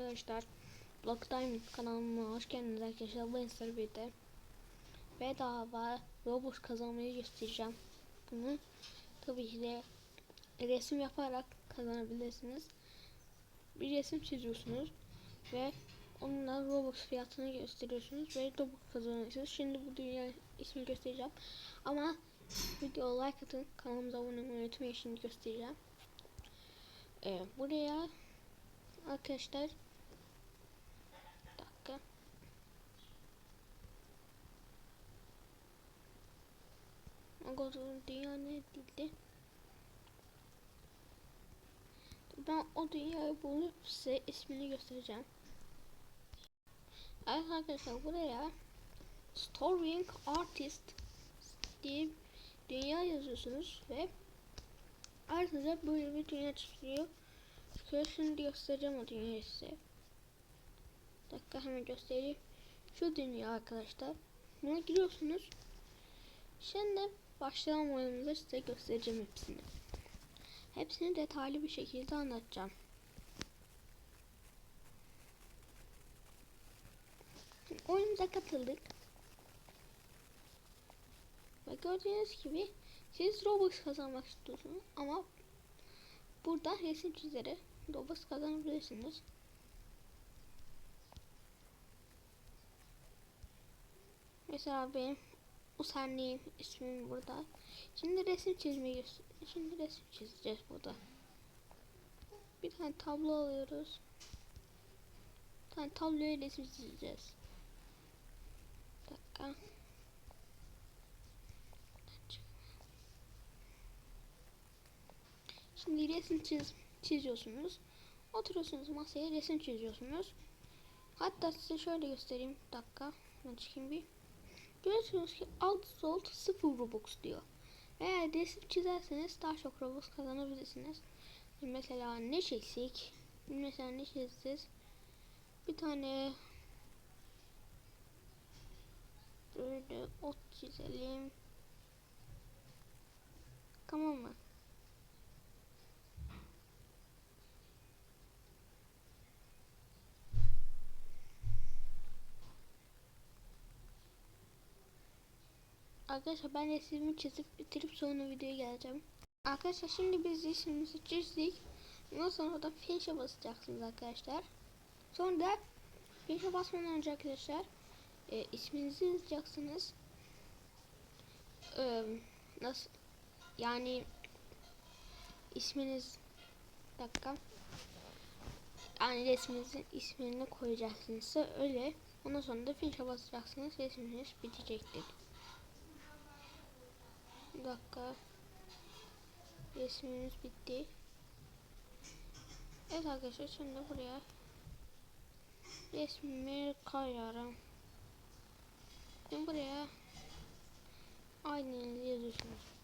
Arkadaşlar Block Diamond kanalıma hoş geldiniz arkadaşlar. Bu Bey'de bedava Robux kazanmayı göstereceğim. Bunu tabii ki de resim yaparak kazanabilirsiniz. Bir resim çiziyorsunuz ve onunla Robux fiyatını gösteriyorsunuz ve Robux kazanıyorsunuz. Şimdi bu dünya ismi göstereceğim. Ama video like atın kanalımıza abone olmayı unutmayın şimdi göstereceğim. Ee, buraya arkadaşlar bir dakika. Agozun dünya ne? Ben o dünyayı bulup size ismini göstereceğim. Evet arkadaşlar buraya Storying Artist diye dünya yazıyorsunuz ve artık böyle bir dünya çıkıyor. Şöyle şimdi göstereceğim o dünyayı size. Bir dakika hemen göstereyim. Şu dünya arkadaşlar. Buna giriyorsunuz. Şimdi başlayalım oyunumuza size göstereceğim hepsini. Hepsini detaylı bir şekilde anlatacağım. Şimdi oyunumuza katıldık. Ve gördüğünüz gibi siz Robux kazanmak istiyorsunuz ama burada resim çizerek Robux kazanabilirsiniz. Mesela benim Usenliyim ismim burada. Şimdi resim çizmeyi Şimdi resim çizeceğiz burada. Bir tane tablo alıyoruz. Bir tane tabloya resim çizeceğiz. Bir dakika. Şimdi resim çiz çiziyorsunuz. Oturuyorsunuz masaya resim çiziyorsunuz. Hatta size şöyle göstereyim. Bir dakika. Ben çıkayım bir. Görüyorsunuz ki alt sold 0 Robux diyor. Eğer resim çizerseniz daha çok Robux kazanabilirsiniz. Mesela ne çizsek? Mesela ne çizeceğiz? Bir tane böyle ot çizelim. Tamam mı? Arkadaşlar ben resmimi çizip bitirip sonra videoya geleceğim. Arkadaşlar şimdi biz resmimizi çizdik. Ondan sonra da finish'e basacaksınız arkadaşlar. Sonra da finish'e basmadan önce arkadaşlar e, isminizi yazacaksınız. E, nasıl yani isminiz dakika yani resminizin ismini koyacaksınız öyle ondan sonra da finish'e basacaksınız resminiz bitecektir. Bir dakika. Resmimiz bitti. Evet arkadaşlar şimdi buraya resmimi koyuyorum. Şimdi buraya aynı yazıyorsunuz.